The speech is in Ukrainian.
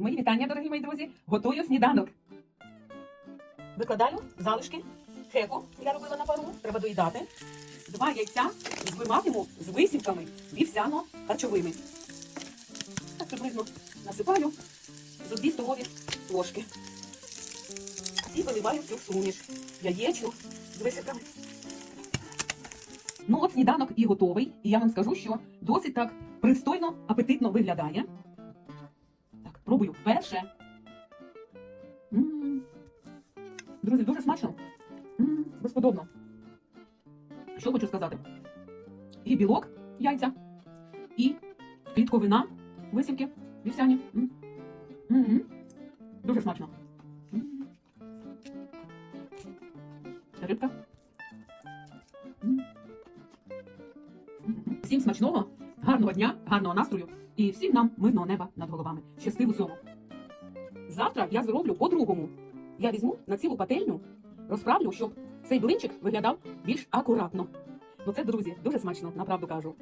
Мої вітання, дорогі мої друзі. Готую сніданок. Викладаю залишки хеку, я робила на пару, треба доїдати. Два яйця збиватиму з висівками вівсяно-харчовими. Так приблизно насипаю за 2 столові ложки. І виливаю цю суміш яєчну з висівками. Ну от сніданок і готовий. І я вам скажу, що досить так пристойно, апетитно виглядає. Пробую вперше. М. Друзі, дуже смачно. Безподобно. Що хочу сказати? І білок, яйця, і клітковина, висівки, вівсяні. Дуже смачно. М. Рибка. Всім смачного, гарного дня, гарного настрою і всім нам мирного неба над головами. Щасти в усьому. Завтра я зроблю по-другому. Я візьму на цілу пательню, розправлю, щоб цей блинчик виглядав більш акуратно. Бо це, друзі, дуже смачно, направду кажу.